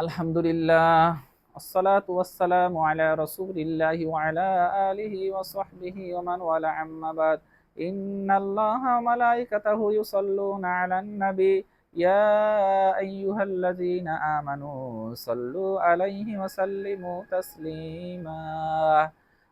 الحمد لله الصلاة والسلام على رسول الله وعلى آله وصحبه ومن والاه أما بعد إن الله وملائكته يصلون على النبي يا أيها الذين آمنوا صلوا عليه وسلموا تسليما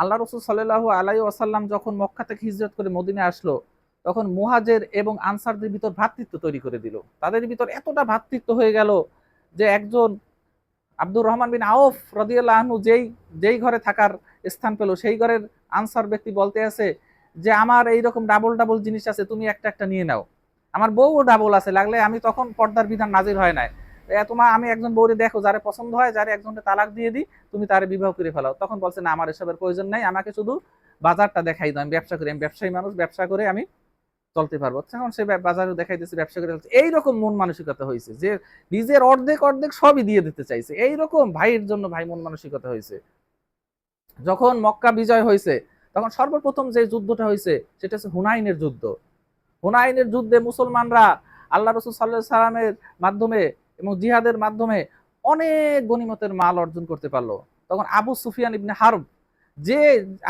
আল্লাহ রসুল সাল্লাহ আলাই ওয়াসাল্লাম যখন মক্কা থেকে হিজরত করে মদিনে আসলো, তখন মুহাজের এবং আনসারদের ভিতর ভ্রাতৃত্ব তৈরি করে দিল। তাদের ভিতর এতটা ভ্রাতৃত্ব হয়ে গেল যে একজন আব্দুর রহমান বিন আউফ রদিয়াল্লাহ আহনু যেই যেই ঘরে থাকার স্থান পেল, সেই ঘরের আনসার ব্যক্তি বলতে আছে যে, আমার এই রকম ডাবল ডাবল জিনিস আছে, তুমি একটা একটা নিয়ে নাও। আমার বউও ডাবল আছে, লাগলে আমি তখন পর্দার বিধান নাজির হয় নাই। তোমার আমি একজন বউরে দেখো, যারে পছন্দ হয়, যারে একজনকে তালাক দিয়ে দিই, তুমি তারে বিবাহ করে ফেলাও। তখন বলছে, না, আমার এসবের প্রয়োজন নাই, আমাকে শুধু বাজারটা দেখাই দাও, আমি ব্যবসা করি, আমি ব্যবসায়ী মানুষ, ব্যবসা করে আমি চলতে পারব। তখন সে বাজারে দেখাই দিচ্ছে ব্যবসা করে চলছে। এইরকম মন মানসিকতা হয়েছে যে নিজের অর্ধেক অর্ধেক সবই দিয়ে দিতে চাইছে। এইরকম ভাইয়ের জন্য ভাই মন মানসিকতা হয়েছে। যখন মক্কা বিজয় হয়েছে, তখন সর্বপ্রথম যে যুদ্ধটা হয়েছে, সেটা হচ্ছে হুনাইনের যুদ্ধ। হুনাইনের যুদ্ধে মুসলমানরা আল্লাহ রসুল সাল্লাহ সাল্লামের মাধ্যমে এবং জিহাদের মাধ্যমে অনেক গনিমতের মাল অর্জন করতে পারল। তখন আবু সুফিয়ান ইবনে হারব, যে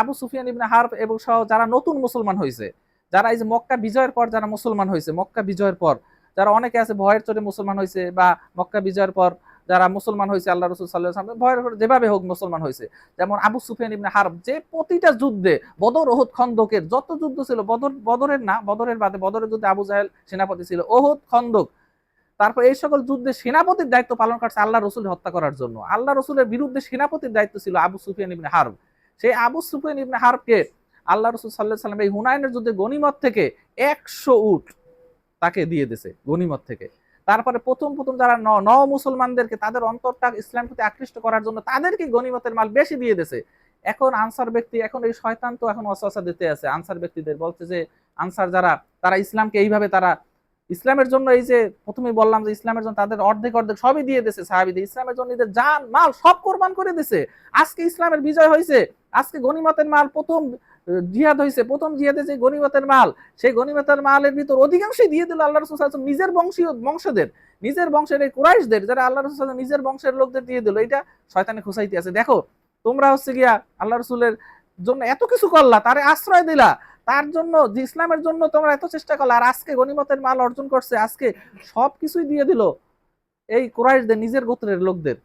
আবু সুফিয়ান ইবনে হারব এবং সহ যারা নতুন মুসলমান হয়েছে যারা এই যে মক্কা বিজয়ের পর যারা মুসলমান হয়েছে মক্কা বিজয়ের পর যারা অনেকে আছে ভয়ের চোটে মুসলমান হয়েছে বা মক্কা বিজয়ের পর যারা মুসলমান হয়েছে আল্লাহ রসুল সাল্লাহ ভয়ের যেভাবে হোক মুসলমান হয়েছে যেমন আবু সুফিয়ান ইবনে হারব, যে প্রতিটা যুদ্ধে বদর ওহুদ খন্দকের, যত যুদ্ধ ছিল, বদর, বদরের না, বদরের বাদে বদরের যুদ্ধে আবু জাহেল সেনাপতি ছিল, ওহুদ খন্দক তারপর এই সকল যুদ্ধে সেনাপতির দায়িত্ব পালন করছে আল্লাহ রসুল হত্যা করার জন্য। আল্লাহ রসুলের বিরুদ্ধে সেনাপতির দায়িত্ব ছিল আবু সুফিয়ান ইবনে হারব। সেই আবু সুফিয়ান ইবনে হারবকে আল্লাহ রসুল সাল্লাহ সাল্লাম এই হুনায়নের যুদ্ধে গনিমত থেকে একশো উট তাকে দিয়ে দিছে গনিমত থেকে। তারপরে প্রথম প্রথম যারা ন মুসলমানদেরকে তাদের অন্তরটা ইসলাম প্রতি আকৃষ্ট করার জন্য তাদেরকে গনিমতের মাল বেশি দিয়ে দিছে এখন আনসার ব্যক্তি, এখন এই শয়তান তো এখন অসহসা দিতে আছে। আনসার ব্যক্তিদের বলছে যে, আনসার যারা, তারা ইসলামকে এইভাবে তারা ইসলামের জন্য এই যে প্রথমে বললাম যে ইসলামের জন্য তাদের অর্ধেক অর্ধেক সবই দিয়ে দিয়েছে সাহাবিদের। ইসলামের জন্য এদের যান মাল সব কোরবান করে দিছে। আজকে ইসলামের বিজয় হয়েছে আজকে গনিমতের মাল প্রথম জিহাদ হয়েছে প্রথম জিহাদে যে গনিমতের মাল, সেই গনিমতের মালের ভিতর অধিকাংশই দিয়ে দিল আল্লাহ রসুল নিজের বংশীয়, বংশদের, নিজের বংশের এই কুরাইশদের, যারা আল্লাহ রসুল নিজের বংশের লোকদের দিয়ে দিল। এটা শয়তানে খুসাইতে আছে। দেখো, তোমরা হচ্ছে গিয়া আল্লাহ রসুলের জন্য এত কিছু করলা, তারে আশ্রয় দিলা। তার জন্য, যে ইসলামের জন্য তোমরা এত চেষ্টা করলা, আর আজকে গনিমতের মাল অর্জন করছে, আজকে সব কিছুই দিয়ে দিল এই কুরাইশদের নিজের গোত্রের লোকদের।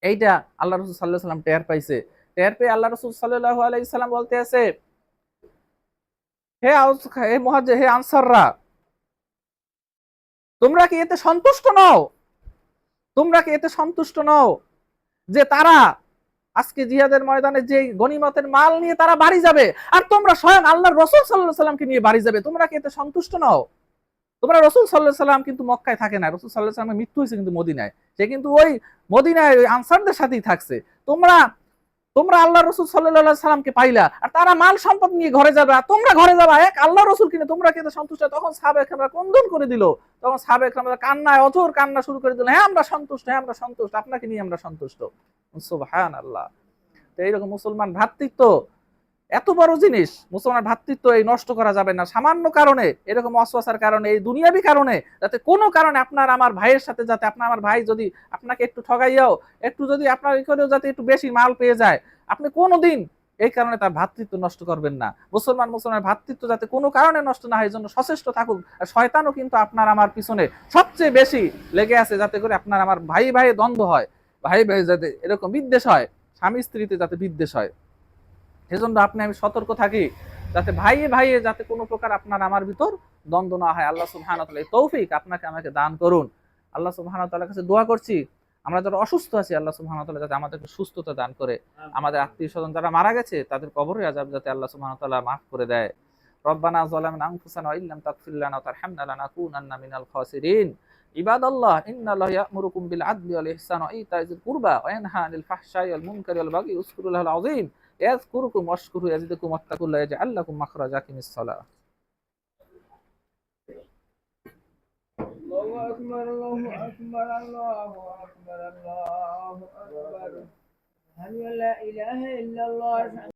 এইটা আল্লাহ রসুল সাল্লাহ সাল্লাম টের পাইছে। টের পেয়ে আল্লাহ রসুল সাল্লাহ আলাইসাল্লাম বলতে আছে হে আউস- হে মহাজে হে আনসাররা, তোমরা কি এতে সন্তুষ্ট নও? তোমরা কি এতে সন্তুষ্ট নও? যে তারা আজকে জিহাদের ময়দানে যে গনিমতের মাল নিয়ে তারা বাড়ি যাবে, আর তোমরা স্বয়ং আল্লাহ রসুল সাল্লাহ সাল্লামকে নিয়ে বাড়ি যাবে, তোমরা কি এতে সন্তুষ্ট নও? তোমরা রসুল সাল্লাহ সাল্লাম কিন্তু মক্কায় থাকে না, রসুল সাল্লাহ সাল্লামের মৃত্যু হয়েছে কিন্তু মদিনায়। সে কিন্তু ওই মদিনায় ওই আনসারদের সাথেই থাকছে। তোমরা তোমরা আল্লাহ রসুল সাল্লাহ সাল্লামকে পাইলা, আর তারা মাল সম্পদ নিয়ে ঘরে যাবে, আর তোমরা ঘরে যাবা, এক আল্লাহ রসুল কিনে, তোমরা কিন্তু সন্তুষ্ট? তখন সাবেক আমরা কন্দন করে দিল। তখন সাবেক আমরা কান্নায় অথর কান্না শুরু করে দিল হ্যাঁ আমরা সন্তুষ্ট হ্যাঁ আমরা সন্তুষ্ট, আপনাকে নিয়ে আমরা সন্তুষ্ট। সুবহান আল্লাহ তো এইরকম মুসলমান ভ্রাতৃত্ব, এত বড় জিনিস, মুসলমান ভ্রাতৃত্ব এই নষ্ট করা যাবে না। সামান্য কারণে, এরকম অশ্বাসার কারণে, এই দুনিয়াবি কারণে, যাতে কোনো কারণে আপনার আমার ভাইয়ের সাথে যাতে আপনার আমার ভাই যদি আপনাকে একটু ঠগাইয়াও, একটু যদি আপনার করেও যাতে একটু বেশি মাল পেয়ে যায়, আপনি কোনোদিন এই কারণে তার ভ্রাতৃত্ব নষ্ট করবেন না। মুসলমান মুসলমানের ভ্রাতৃত্ব যাতে কোনো কারণে নষ্ট না হয় জন্য সচেষ্ট থাকুক। শয়তানও কিন্তু আপনার আমার পিছনে সবচেয়ে বেশি লেগে আছে, যাতে করে আপনার আমার ভাই ভাই দ্বন্দ্ব হয়। ভাই ভাই যাতে এরকম বিদ্বেষ হয় স্বামী স্ত্রীতে যাতে বিদ্বেষ হয়। সেজন্য আপনি আমি সতর্ক থাকি যাতে ভাইয়ে ভাইয়ে যাতে কোনো প্রকার আপনার আমার ভিতর দ্বন্দ্ব না হয়। আল্লাহ সুবহানাহু ওয়া এই তৌফিক আপনাকে আমাকে দান করুন। আল্লাহ সুবহানাহু ওয়া তাআলার কাছে দোয়া করছি। আমরা যারা অসুস্থ আছি আল্লাহ সুবহানাহু ওয়া তাআলা যাতে আমাদেরকে সুস্থতা দান করে। আমাদের আত্মীয় স্বজন যারা মারা গেছে তাদের কবরে আযাব যাতে আল্লাহ সুবহানাহু ওয়া তাআলা মাফ করে দেয়। রব্বানা যালামনা আনফুসানা ওয়া ইল্লাম তাগফির লানা ওয়া তারহামনা লানাকুনান্না মিনাল খাসিরিন। عباد الله إن الله يأمركم بالعدل والإحسان وإيتاء ذي القربى وينهى عن الفحشاء والمنكر والبغي اذكروا الله العظيم يذكركم واشكروا يزدكم واتقوا الله يجعل لكم مخرجا من الصلاة. الله أكبر الله أكبر الله أكبر الله أكبر. هل لا إله إلا الله.